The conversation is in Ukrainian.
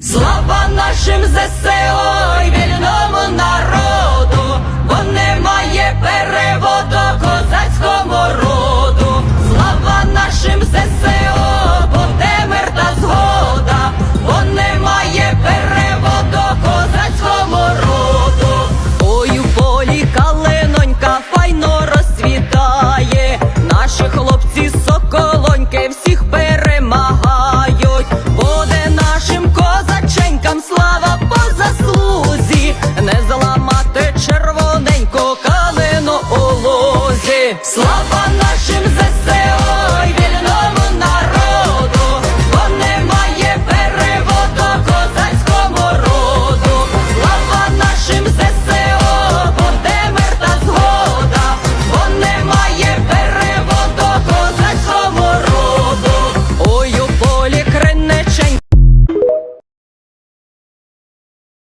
Слава нашим ЗСО і вільному народу, бо немає переводу козацькому роду, слава нашим ЗСО, бо демер та згода, бо немає переводу козацькому роду. Ой, у полі каленонька файно розцвітає, наші хлопці сон. Слава! на